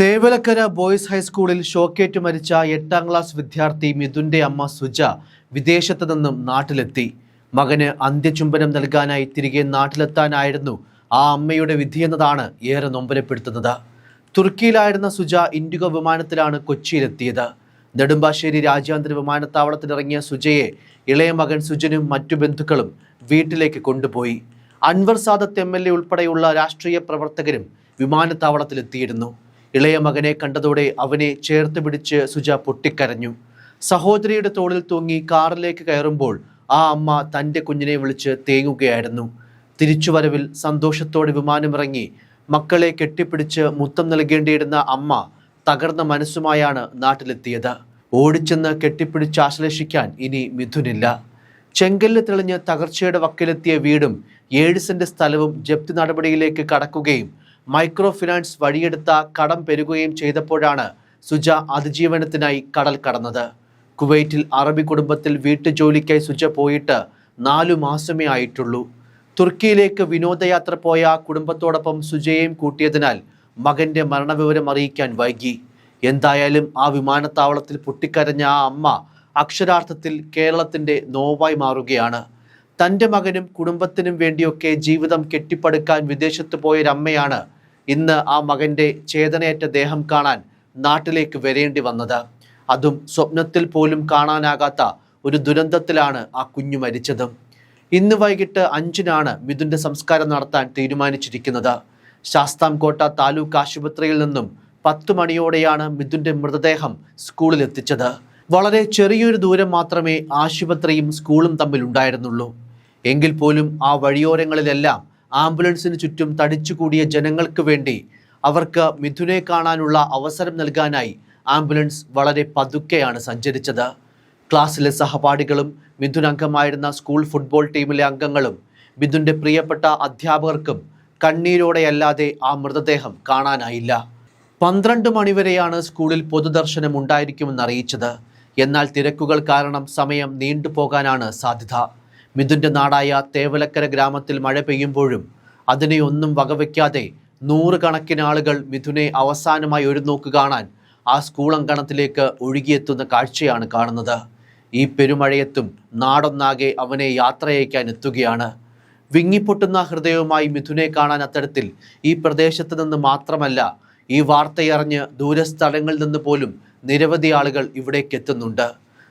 Thevalakkara boys ഹൈസ്കൂളിൽ ഷോക്കേറ്റ് മരിച്ച എട്ടാം ക്ലാസ് വിദ്യാർത്ഥി മിഥുന്റെ അമ്മ സുജ വിദേശത്ത് നിന്നും നാട്ടിലെത്തി. മകന് അന്ത്യചുംബനം നൽകാനായി തിരികെ നാട്ടിലെത്താനായിരുന്നു ആ അമ്മയുടെ വിധിയെന്നതാണ് ഏറെ നൊമ്പരപ്പെടുത്തുന്നത്. തുർക്കിയിലായിരുന്ന സുജ ഇൻഡിഗോ വിമാനത്തിലാണ് കൊച്ചിയിലെത്തിയത്. നെടുമ്പാശ്ശേരി രാജ്യാന്തര വിമാനത്താവളത്തിലിറങ്ങിയ സുജയെ ഇളയ മകൻ സുജനും മറ്റു ബന്ധുക്കളും വീട്ടിലേക്ക് കൊണ്ടുപോയി. അൻവർ സാദത്ത് എം ഉൾപ്പെടെയുള്ള രാഷ്ട്രീയ പ്രവർത്തകരും വിമാനത്താവളത്തിലെത്തിയിരുന്നു. ഇളയ മകനെ കണ്ടതോടെ അവനെ ചേർത്ത് പിടിച്ച് സുജ പൊട്ടിക്കരഞ്ഞു. സഹോദരിയുടെ തോളിൽ തൂങ്ങി കാറിലേക്ക് കയറുമ്പോൾ ആ അമ്മ തന്റെ കുഞ്ഞിനെ വിളിച്ച് തേങ്ങുകയായിരുന്നു. തിരിച്ചുവരവിൽ സന്തോഷത്തോടെ വിമാനമിറങ്ങി മക്കളെ കെട്ടിപ്പിടിച്ച് മുത്തം നൽകേണ്ടിയിരുന്ന അമ്മ തകർന്ന മനസ്സുമായാണ് നാട്ടിലെത്തിയത്. ഓടിച്ചെന്ന് കെട്ടിപ്പിടിച്ച് ആശ്ലേഷിക്കാൻ ഇനി മിഥുനില്ല. ചെങ്കല്ല് തെളിഞ്ഞ് തകർച്ചയുടെ വക്കിലെത്തിയ വീടും ഏഴ് സെന്റ് സ്ഥലവും ജപ്തി നടപടിയിലേക്ക് കടക്കുകയും മൈക്രോ ഫിനാൻസ് വഴിയെടുത്ത കടം പെരുകുകയും ചെയ്തപ്പോഴാണ് സുജ അതിജീവനത്തിനായി കടൽ കടന്നത്. കുവൈറ്റിൽ അറബി കുടുംബത്തിൽ വീട്ടുജോലിക്കായി സുജ പോയിട്ട് നാലു മാസമേ ആയിട്ടുള്ളൂ. തുർക്കിയിലേക്ക് വിനോദയാത്ര പോയ കുടുംബത്തോടൊപ്പം സുജയെയും കൂട്ടിയതിനാൽ മകന്റെ മരണവിവരം അറിയിക്കാൻ വൈകി. എന്തായാലും ആ വിമാനത്താവളത്തിൽ പൊട്ടിക്കരഞ്ഞ ആ അമ്മ അക്ഷരാർത്ഥത്തിൽ കേരളത്തിന്റെ നോവായി മാറുകയാണ്. തന്റെ മകനും കുടുംബത്തിനും വേണ്ടിയൊക്കെ ജീവിതം കെട്ടിപ്പടുക്കാൻ വിദേശത്ത് പോയൊരമ്മയാണ് ഇന്ന് ആ മകന്റെ ചേതനയേറ്റ ദേഹം കാണാൻ നാട്ടിലേക്ക് വരേണ്ടി വന്നത്. അതും സ്വപ്നത്തിൽ പോലും കാണാനാകാത്ത ഒരു ദുരന്തത്തിലാണ് ആ കുഞ്ഞു മരിച്ചത്. ഇന്ന് വൈകിട്ട് അഞ്ചിനാണ് മിഥുന്റെ സംസ്കാരം നടത്താൻ തീരുമാനിച്ചിരിക്കുന്നത്. ശാസ്താംകോട്ട താലൂക്ക് ആശുപത്രിയിൽ നിന്നും പത്ത് മണിയോടെയാണ് മിഥുന്റെ മൃതദേഹം സ്കൂളിൽ എത്തിച്ചത്. വളരെ ചെറിയൊരു ദൂരം മാത്രമേ ആശുപത്രിയും സ്കൂളും തമ്മിൽ ഉണ്ടായിരുന്നുള്ളൂ. എങ്കിൽ പോലും ആ വഴിയോരങ്ങളിലെല്ലാം ആംബുലൻസിന് ചുറ്റും തടിച്ചുകൂടിയ ജനങ്ങൾക്ക് വേണ്ടി അവർക്ക് മിഥുനെ കാണാനുള്ള അവസരം നൽകാനായി ആംബുലൻസ് വളരെ പതുക്കെയാണ് സഞ്ചരിച്ചത്. ക്ലാസ്സിലെ സഹപാഠികളും മിഥുൻ അംഗമായിരുന്ന സ്കൂൾ ഫുട്ബോൾ ടീമിലെ അംഗങ്ങളും മിഥുന്റെ പ്രിയപ്പെട്ട അധ്യാപകർക്കും കണ്ണീരോടെയല്ലാതെ ആ മൃതദേഹം കാണാനായില്ല. പന്ത്രണ്ട് മണിവരെയാണ് സ്കൂളിൽ പൊതുദർശനം ഉണ്ടായിരിക്കുമെന്ന് അറിയിച്ചത് എന്നാൽ തിരക്കുകൾ കാരണം സമയം നീണ്ടുപോകാനാണ് സാധ്യത. മിഥുന്റെ നാടായ തേവലക്കര ഗ്രാമത്തിൽ മഴ പെയ്യുമ്പോഴും അതിനെ ഒന്നും വകവയ്ക്കാതെ നൂറുകണക്കിന് ആളുകൾ മിഥുനെ അവസാനമായി ഒരു നോക്ക് കാണാൻ ആ സ്കൂൾ അങ്കണത്തിലേക്ക് ഒഴുകിയെത്തുന്ന കാഴ്ചയാണ് കാണുന്നത്. ഈ പെരുമഴയത്തും നാടൊന്നാകെ അവനെ യാത്രയയക്കാൻ എത്തുകയാണ്. വിങ്ങിപ്പൊട്ടുന്ന ഹൃദയവുമായി മിഥുനെ കാണാൻ അത്തരത്തിൽ ഈ പ്രദേശത്ത് നിന്ന് മാത്രമല്ല ഈ വാർത്തയറിഞ്ഞ് ദൂരസ്ഥലങ്ങളിൽ നിന്ന് പോലും നിരവധി ആളുകൾ ഇവിടേക്ക് എത്തുന്നുണ്ട്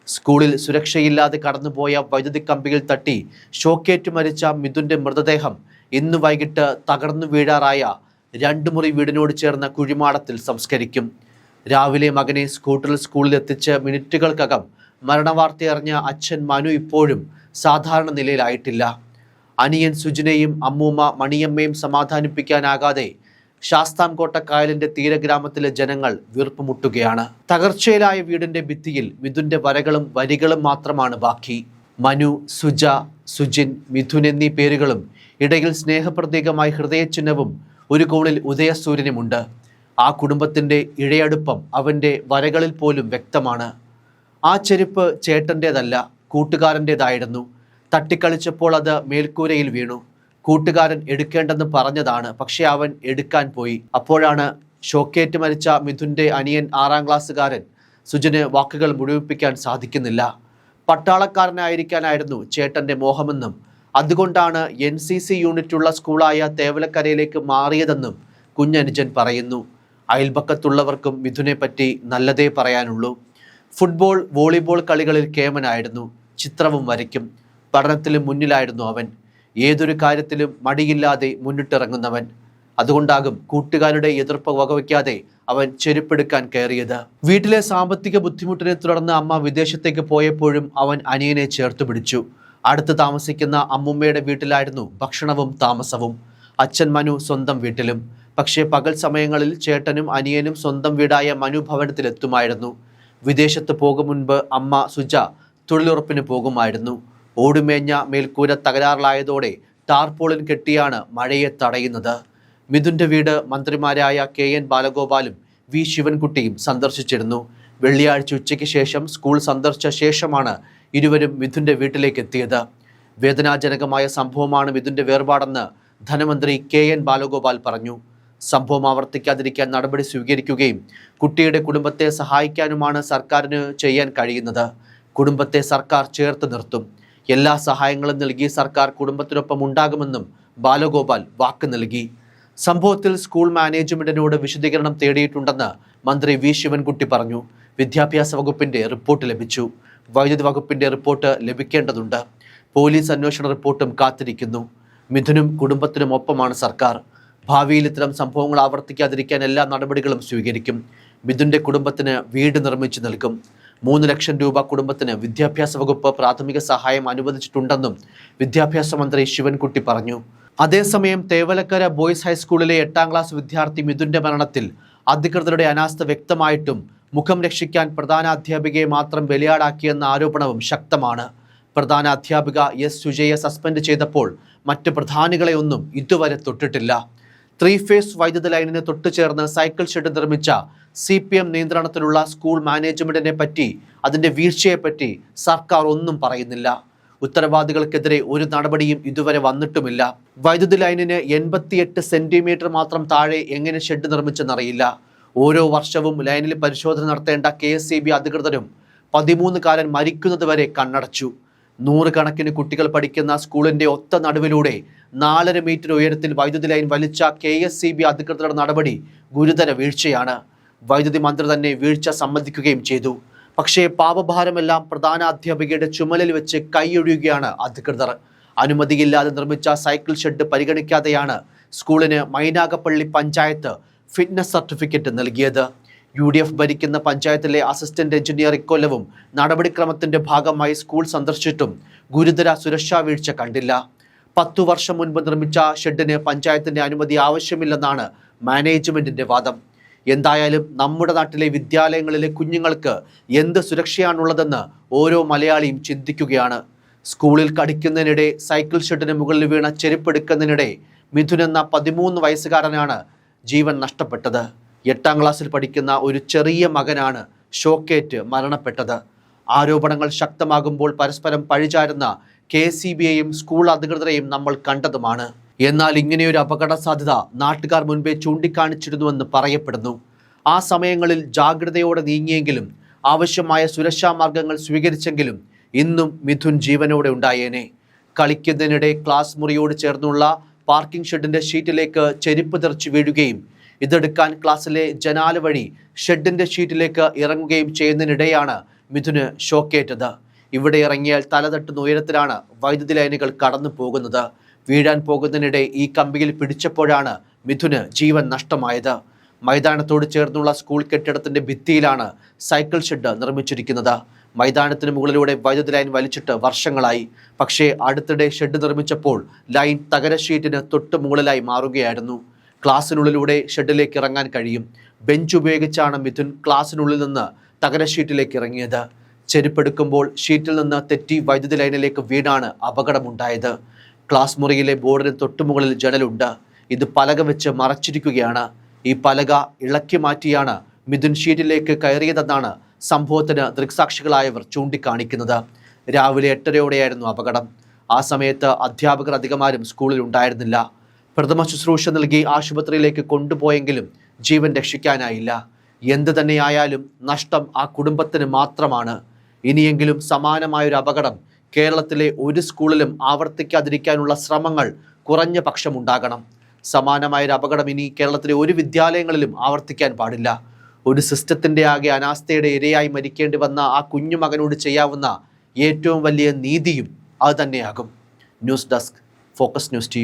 സ്കൂളിൽ സുരക്ഷയില്ലാതെ കടന്നുപോയ വൈദ്യുതി കമ്പിയിൽ തട്ടി ഷോക്കേറ്റ് മരിച്ച മിഥുന്റെ മൃതദേഹം ഇന്ന് വൈകിട്ട് തകർന്നു വീഴാറായ രണ്ടു മുറി വീടിനോട് ചേർന്ന കുഴിമാടത്തിൽ സംസ്കരിക്കും. രാവിലെ മകനെ സ്കൂട്ടറിൽ സ്കൂളിൽ എത്തിച്ച് മിനിറ്റുകൾക്കകം മരണവാർത്തയറിഞ്ഞ അച്ഛൻ മനു ഇപ്പോഴും സാധാരണ നിലയിലായിട്ടില്ല. അനിയൻ സുജിനെയും അമ്മൂമ്മ മണിയമ്മയും സമാധാനിപ്പിക്കാനാകാതെ ശാസ്താംകോട്ട കായലിന്റെ തീരഗ്രാമത്തിലെ ജനങ്ങൾ വീർപ്പുമുട്ടുകയാണ്. തകർച്ചയിലായ വീടിന്റെ ഭിത്തിയിൽ മിഥുന്റെ വരകളും വരികളും മാത്രമാണ് ബാക്കി. മനു സുജ സുജിൻ മിഥുൻ എന്നീ പേരുകളും ഇടയിൽ സ്നേഹപ്രതീകമായി ഹൃദയചിഹ്നവും ഒരു കോണിൽ ഉദയസൂര്യനുമുണ്ട്. ആ കുടുംബത്തിന്റെ ഇഴയടുപ്പം അവന്റെ വരകളിൽ പോലും വ്യക്തമാണ്. ആ ചെരുപ്പ് ചേട്ടന്റേതല്ല കൂട്ടുകാരന്റേതായിരുന്നു തട്ടിക്കളിച്ചപ്പോൾ അത് മേൽക്കൂരയിൽ വീണു. കൂട്ടുകാരൻ എടുക്കേണ്ടെന്ന് പറഞ്ഞതാണ്. പക്ഷെ അവൻ എടുക്കാൻ പോയി. അപ്പോഴാണ് ഷോക്കേറ്റ് മരിച്ച മിഥുന്റെ അനിയൻ ആറാം ക്ലാസ്സുകാരൻ സുജന് വാക്കുകൾ മുഴുവിപ്പിക്കാൻ സാധിക്കുന്നില്ല. പട്ടാളക്കാരനായിരിക്കാനായിരുന്നു ചേട്ടന്റെ മോഹമെന്നും അതുകൊണ്ടാണ് എൻ സി സി യൂണിറ്റുള്ള സ്കൂളായ തേവലക്കരയിലേക്ക് മാറിയതെന്നും കുഞ്ഞനുജൻ പറയുന്നു. അയൽപക്കത്തുള്ളവർക്കും മിഥുനെ പറ്റി നല്ലതേ പറയാനുള്ളൂ. ഫുട്ബോൾ വോളിബോൾ കളികളിൽ കേമനായിരുന്നു. ചിത്രവും വരയ്ക്കും. പഠനത്തിലും മുന്നിലായിരുന്നു അവൻ. ഏതൊരു കാര്യത്തിലും മടിയില്ലാതെ മുന്നിട്ടിറങ്ങുന്നവൻ. അതുകൊണ്ടാകും കൂട്ടുകാരുടെ എതിർപ്പ് വകവയ്ക്കാതെ അവൻ ചെരുപ്പെടുക്കാൻ കയറിയത്. വീട്ടിലെ സാമ്പത്തിക ബുദ്ധിമുട്ടിനെ തുടർന്ന് അമ്മ വിദേശത്തേക്ക് പോയപ്പോഴും അവൻ അനിയനെ ചേർത്ത് പിടിച്ചു. അടുത്ത് താമസിക്കുന്ന അമ്മുമ്മയുടെ വീട്ടിലായിരുന്നു ഭക്ഷണവും താമസവും. അച്ഛൻ മനു സ്വന്തം വീട്ടിലും. പക്ഷേ പകൽ സമയങ്ങളിൽ ചേട്ടനും അനിയനും സ്വന്തം വീടായ മനു ഭവനത്തിലെത്തുമായിരുന്നു. വിദേശത്ത് പോകും മുൻപ് അമ്മ സുജ തൊഴിലുറപ്പിന് പോകുമായിരുന്നു. ഓടുമേഞ്ഞ മേൽക്കൂര തകരാറിലായതോടെ ടാർപോളിൻ കെട്ടിയാണ് മഴയെ തടയുന്നത്. മിഥുന്റെ വീട് മന്ത്രിമാരായ കെ എൻ ബാലഗോപാലും വി ശിവൻകുട്ടിയും സന്ദർശിച്ചിരുന്നു. വെള്ളിയാഴ്ച ഉച്ചയ്ക്ക് ശേഷം സ്കൂൾ സന്ദർശിച്ച ശേഷമാണ് ഇരുവരും മിഥുന്റെ വീട്ടിലേക്ക് എത്തിയത്. വേദനാജനകമായ സംഭവമാണ് മിഥുന്റെ വേർപാടെന്ന് ധനമന്ത്രി കെ എൻ ബാലഗോപാൽ പറഞ്ഞു. സംഭവം ആവർത്തിക്കാതിരിക്കാൻ നടപടി സ്വീകരിക്കുകയും കുട്ടിയുടെ കുടുംബത്തെ സഹായിക്കാനുമാണ് സർക്കാരിന് ചെയ്യാൻ കഴിയുന്നത്. കുടുംബത്തെ സർക്കാർ ചേർത്ത് നിർത്തും. എല്ലാ സഹായങ്ങളും നൽകി സർക്കാർ കുടുംബത്തിനൊപ്പം ഉണ്ടാകുമെന്നും ബാലഗോപാൽ വാക്ക് നൽകി. സംഭവത്തിൽ സ്കൂൾ മാനേജ്മെന്റിനോട് വിശദീകരണം തേടിയിട്ടുണ്ടെന്ന് മന്ത്രി വി. ശിവൻകുട്ടി പറഞ്ഞു. വിദ്യാഭ്യാസ വകുപ്പിന്റെ റിപ്പോർട്ട് ലഭിച്ചു. വൈദ്യുതി വകുപ്പിന്റെ റിപ്പോർട്ട് ലഭിക്കേണ്ടതുണ്ട്. പോലീസ് അന്വേഷണ റിപ്പോർട്ടും കാത്തിരിക്കുന്നു. മിഥുനും കുടുംബത്തിനും ഒപ്പമാണ് സർക്കാർ. ഭാവിയിൽ ഇത്തരം സംഭവങ്ങൾ ആവർത്തിക്കാതിരിക്കാൻ എല്ലാ നടപടികളും സ്വീകരിക്കും. മിഥുന്റെ കുടുംബത്തിന് വീട് നിർമ്മിച്ചു നൽകും. മൂന്ന് ലക്ഷം രൂപ കുടുംബത്തിന് വിദ്യാഭ്യാസ വകുപ്പ് പ്രാഥമിക സഹായം അനുവദിച്ചിട്ടുണ്ടെന്നും വിദ്യാഭ്യാസ മന്ത്രി ശിവൻകുട്ടി പറഞ്ഞു. അതേസമയം തേവലക്കര ബോയ്സ് ഹൈസ്കൂളിലെ എട്ടാം ക്ലാസ് വിദ്യാർത്ഥി മിഥുന്റെ മരണത്തിൽ അധികൃതരുടെ അനാസ്ഥ വ്യക്തമായിട്ടും മുഖം രക്ഷിക്കാൻ പ്രധാന അധ്യാപികയെ മാത്രം ബലിയാടാക്കിയെന്ന ആരോപണവും ശക്തമാണ്. പ്രധാന അധ്യാപിക എസ് സുജയെ സസ്പെൻഡ് ചെയ്തപ്പോൾ മറ്റ് പ്രധാനികളെയൊന്നും ഇതുവരെ തൊട്ടിട്ടില്ല. ത്രീ ഫേസ് വൈദ്യുത ലൈനിന് തൊട്ടുചേർന്ന് സൈക്കിൾ ഷെഡ് നിർമ്മിച്ച സി പി എം നിയന്ത്രണത്തിലുള്ള സ്കൂൾ മാനേജ്മെന്റിനെ പറ്റി അതിന്റെ വീഴ്ചയെപ്പറ്റി സർക്കാർ ഒന്നും പറയുന്നില്ല. ഉത്തരവാദികൾക്കെതിരെ ഒരു നടപടിയും ഇതുവരെ വന്നിട്ടുമില്ല. വൈദ്യുതി ലൈനിന് എൺപത്തിയെട്ട് സെന്റിമീറ്റർ മാത്രം താഴെ എങ്ങനെ ഷെഡ് നിർമ്മിച്ചെന്നറിയില്ല. ഓരോ വർഷവും ലൈനിൽ പരിശോധന നടത്തേണ്ട കെ അധികൃതരും പതിമൂന്നുകാരൻ മരിക്കുന്നതുവരെ കണ്ണടച്ചു. നൂറുകണക്കിന് കുട്ടികൾ പഠിക്കുന്ന സ്കൂളിന്റെ ഒത്ത നടുവിലൂടെ നാലര മീറ്റർ ഉയരത്തിൽ വൈദ്യുതി ലൈൻ വലിച്ച കെ എസ് സി ബി അധികൃതരുടെ നടപടി ഗുരുതര വീഴ്ചയാണ്. വൈദ്യുതി മന്ത്രി തന്നെ വീഴ്ച സമ്മതിക്കുകയും ചെയ്തു. പക്ഷേ പാപഭാരമെല്ലാം പ്രധാന അധ്യാപികയുടെ ചുമലിൽ വെച്ച് കൈയൊഴിയുകയാണ് അധികൃതർ. അനുമതിയില്ലാതെ നിർമ്മിച്ച സൈക്കിൾ ഷെഡ് പരിഗണിക്കാതെയാണ് സ്കൂളിന് മൈനാഗപ്പള്ളി പഞ്ചായത്ത് ഫിറ്റ്നസ് സർട്ടിഫിക്കറ്റ് നൽകിയത്. യു ഡി എഫ് ഭരിക്കുന്ന പഞ്ചായത്തിലെ അസിസ്റ്റന്റ് എഞ്ചിനീയർ ഇക്കൊല്ലവും നടപടിക്രമത്തിന്റെ ഭാഗമായി സ്കൂൾ സന്ദർശിച്ചിട്ടും ഗുരുതര സുരക്ഷാ വീഴ്ച കണ്ടില്ല. പത്തു വർഷം മുൻപ് നിർമ്മിച്ച ഷെഡിന് പഞ്ചായത്തിന്റെ അനുമതി ആവശ്യമില്ലെന്നാണ് മാനേജ്മെന്റിന്റെ വാദം. എന്തായാലും നമ്മുടെ നാട്ടിലെ വിദ്യാലയങ്ങളിലെ കുഞ്ഞുങ്ങൾക്ക് എന്ത് സുരക്ഷയാണുള്ളതെന്ന് ഓരോ മലയാളിയും ചിന്തിക്കുകയാണ്. സ്കൂളിൽ കടിക്കുന്നതിനിടെ സൈക്കിൾ ഷെഡിന് മുകളിൽ വീണ ചെരുപ്പെടുക്കുന്നതിനിടെ മിഥുൻ എന്ന പതിമൂന്ന് വയസ്സുകാരനാണ് ജീവൻ നഷ്ടപ്പെട്ടത്. എട്ടാം ക്ലാസ്സിൽ പഠിക്കുന്ന ഒരു ചെറിയ മകനാണ് ഷോക്കേറ്റ് മരണപ്പെട്ടത്. ആരോപണങ്ങൾ ശക്തമാകുമ്പോൾ പരസ്പരം പഴിചാരുന്ന കെ സി ബിയെയും സ്കൂൾ അധികൃതരെയും നമ്മൾ കണ്ടതുമാണ്. എന്നാൽ ഇങ്ങനെയൊരു അപകട സാധ്യത നാട്ടുകാർ മുൻപേ ചൂണ്ടിക്കാണിച്ചിരുന്നുവെന്ന് പറയപ്പെടുന്നു. ആ സമയങ്ങളിൽ ജാഗ്രതയോടെ നീങ്ങിയെങ്കിലും ആവശ്യമായ സുരക്ഷാ മാർഗങ്ങൾ സ്വീകരിച്ചെങ്കിലും ഇന്നും മിഥുൻ ജീവനോടെ ഉണ്ടായേനെ. കളിക്കുന്നതിനിടെ ക്ലാസ് മുറിയോട് ചേർന്നുള്ള പാർക്കിംഗ് ഷെഡിന്റെ ഷീറ്റിലേക്ക് ചെരുപ്പ് തെറിച്ച് വീഴുകയും ഇതെടുക്കാൻ ക്ലാസ്സിലെ ജനാല വഴി ഷെഡിന്റെ ഷീറ്റിലേക്ക് ഇറങ്ങുകയും ചെയ്യുന്നതിനിടെയാണ് മിഥുന് ഷോക്കേറ്റത്. ഇവിടെ ഇറങ്ങിയാൽ തലതട്ടുന്ന ഉയരത്തിലാണ് വൈദ്യുതി ലൈനുകൾ കടന്നു പോകുന്നത്. വീഴാൻ പോകുന്നതിനിടെ ഈ കമ്പിയിൽ പിടിച്ചപ്പോഴാണ് മിഥുന് ജീവൻ നഷ്ടമായത്. മൈതാനത്തോട് ചേർന്നുള്ള സ്കൂൾ കെട്ടിടത്തിന്റെ ഭിത്തിയിലാണ് സൈക്കിൾ ഷെഡ് നിർമ്മിച്ചിരിക്കുന്നത്. മൈതാനത്തിന് മുകളിലൂടെ വൈദ്യുതി ലൈൻ വലിച്ചിട്ട് വർഷങ്ങളായി. പക്ഷേ അടുത്തിടെ ഷെഡ് നിർമ്മിച്ചപ്പോൾ ലൈൻ തകര ഷീറ്റിന് തൊട്ട് മുകളിലായി മാറുകയായിരുന്നു. ക്ലാസ്സിനുള്ളിലൂടെ ഷെഡിലേക്ക് ഇറങ്ങാൻ കഴിയും. ബെഞ്ച് ഉപയോഗിച്ചാണ് മിഥുൻ ക്ലാസ്സിനുള്ളിൽ നിന്ന് തകര ഷീറ്റിലേക്ക് ഇറങ്ങിയത്. ചെരുപ്പെടുക്കുമ്പോൾ ഷീറ്റിൽ നിന്ന് തെറ്റി വൈദ്യുതി ലൈനിലേക്ക് വീണാണ് അപകടമുണ്ടായത്. ക്ലാസ് മുറിയിലെ ബോർഡിന് തൊട്ടുമുകളിൽ ജനലുണ്ട്. ഇത് പലക വെച്ച് മറച്ചിരിക്കുകയാണ്. ഈ പലക ഇളക്കി മാറ്റിയാണ് മിഥുൻ ഷീറ്റിലേക്ക് കയറിയതെന്നാണ് സംഭവത്തിന് ദൃക്സാക്ഷികളായവർ ചൂണ്ടിക്കാണിക്കുന്നത്. രാവിലെ എട്ടരയോടെയായിരുന്നു അപകടം. ആ സമയത്ത് അധ്യാപകർ അധികമാരും സ്കൂളിൽ ഉണ്ടായിരുന്നില്ല. പ്രഥമ ശുശ്രൂഷ നൽകി ആശുപത്രിയിലേക്ക് കൊണ്ടുപോയെങ്കിലും ജീവൻ രക്ഷിക്കാനായില്ല. എന്ത് തന്നെയായാലും നഷ്ടം ആ കുടുംബത്തിന് മാത്രമാണ്. ഇനിയെങ്കിലും സമാനമായൊരു അപകടം കേരളത്തിലെ ഒരു സ്കൂളിലും ആവർത്തിക്കാതിരിക്കാനുള്ള ശ്രമങ്ങൾ കുറഞ്ഞ പക്ഷമുണ്ടാകണം. സമാനമായൊരു അപകടം ഇനി കേരളത്തിലെ ഒരു വിദ്യാലയങ്ങളിലും ആവർത്തിക്കാൻ പാടില്ല. ഒരു സിസ്റ്റത്തിന്റെ ആകെ അനാസ്ഥയുടെ ഇരയായി മരിക്കേണ്ടി വന്ന ആ കുഞ്ഞു മകനോട് ചെയ്യാവുന്ന ഏറ്റവും വലിയ നീതിയും അത് തന്നെയാകും. News desk focus news T